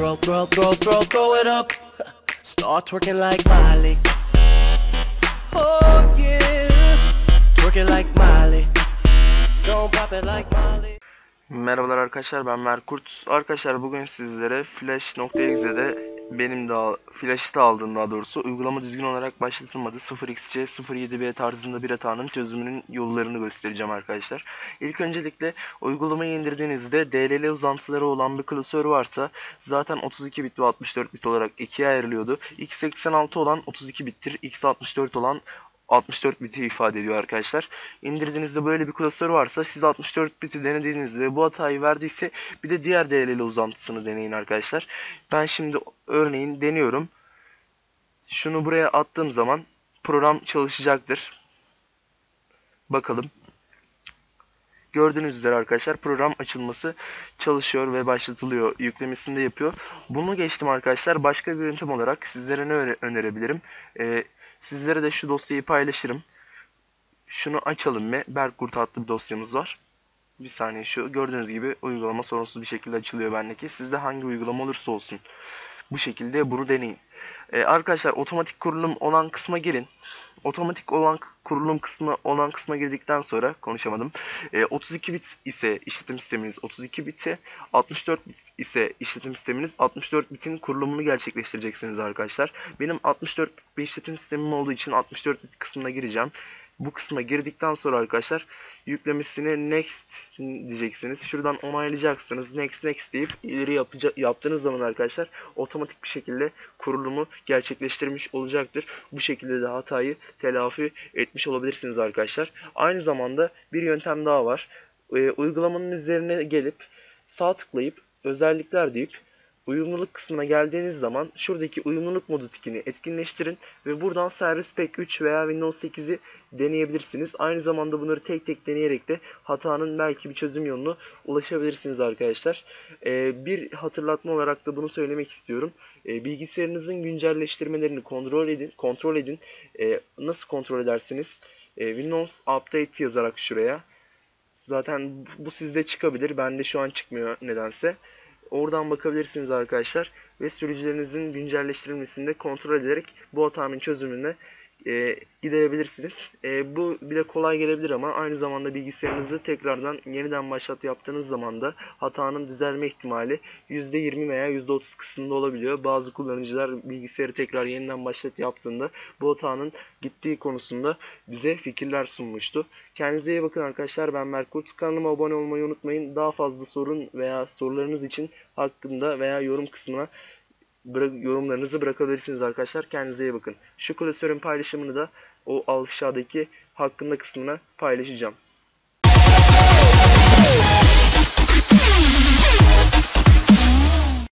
Throw, throw, throw, throw, throw it up. Start twerking like Miley. Oh yeah. Twerking like Miley. Don't pop it like Miley. Merhabalar arkadaşlar ben Merkurt. Arkadaşlar bugün sizlere Flash.exe'de benim de Flash'ı da aldığım daha doğrusu uygulama düzgün olarak başlatılmadı 0xc 07b tarzında bir hatanın çözümünün yollarını göstereceğim arkadaşlar. İlk öncelikle uygulamayı indirdiğinizde DLL uzantıları olan bir klasör varsa zaten 32 bit ve 64 bit olarak ikiye ayrılıyordu. x86 olan 32 bittir, x64 olan 64 biti ifade ediyor arkadaşlar. İndirdiğinizde böyle bir klasör varsa siz 64 biti denediğiniz ve bu hatayı verdiyse bir de diğer DLL uzantısını deneyin arkadaşlar. Ben şimdi örneğin deniyorum. Şunu buraya attığım zaman program çalışacaktır. Bakalım. Gördüğünüz üzere arkadaşlar program açılması çalışıyor ve başlatılıyor. Yüklemesini de yapıyor. Bunu geçtim arkadaşlar. Başka bir yöntem olarak sizlere ne öne- önerebilirim? Ee, sizlere de şu dosyayı paylaşırım. Şunu açalım ve Berkurt adlı bir dosyamız var. Bir saniye şu gördüğünüz gibi uygulama sorunsuz bir şekilde açılıyor bendeki. Sizde hangi uygulama olursa olsun bu şekilde bunu deneyin. Ee, arkadaşlar otomatik kurulum olan kısma girin. Otomatik olan kurulum kısmı olan kısma girdikten sonra konuşamadım. Ee, 32 bit ise işletim sisteminiz 32 biti, 64 bit ise işletim sisteminiz 64 bitin kurulumunu gerçekleştireceksiniz arkadaşlar. Benim 64 bit işletim sistemim olduğu için 64 bit kısmına gireceğim. Bu kısma girdikten sonra arkadaşlar yüklemesine next diyeceksiniz. Şuradan onaylayacaksınız. Next next deyip ileri yapacak, yaptığınız zaman arkadaşlar otomatik bir şekilde kurulumu gerçekleştirmiş olacaktır. Bu şekilde de hatayı telafi etmiş olabilirsiniz arkadaşlar. Aynı zamanda bir yöntem daha var. Ee, uygulamanın üzerine gelip sağ tıklayıp özellikler deyip uyumluluk kısmına geldiğiniz zaman şuradaki uyumluluk modu tikini etkinleştirin ve buradan Service Pack 3 veya Windows 8'i deneyebilirsiniz. Aynı zamanda bunları tek tek deneyerek de hatanın belki bir çözüm yolunu ulaşabilirsiniz arkadaşlar. Ee, bir hatırlatma olarak da bunu söylemek istiyorum. Ee, bilgisayarınızın güncelleştirmelerini kontrol edin. Kontrol edin. Ee, nasıl kontrol edersiniz? Ee, Windows Update yazarak şuraya. Zaten bu sizde çıkabilir. Bende şu an çıkmıyor nedense. Oradan bakabilirsiniz arkadaşlar. Ve sürücülerinizin güncelleştirilmesini de kontrol ederek bu hatanın çözümüne e, gidebilirsiniz. E, bu bile kolay gelebilir ama aynı zamanda bilgisayarınızı tekrardan yeniden başlat yaptığınız zaman da hatanın düzelme ihtimali %20 veya %30 kısmında olabiliyor. Bazı kullanıcılar bilgisayarı tekrar yeniden başlat yaptığında bu hatanın gittiği konusunda bize fikirler sunmuştu. Kendinize iyi bakın arkadaşlar. Ben Merkurt. Kanalıma abone olmayı unutmayın. Daha fazla sorun veya sorularınız için hakkında veya yorum kısmına yorumlarınızı bırakabilirsiniz arkadaşlar. Kendinize iyi bakın. Şu klasörün paylaşımını da o aşağıdaki hakkında kısmına paylaşacağım.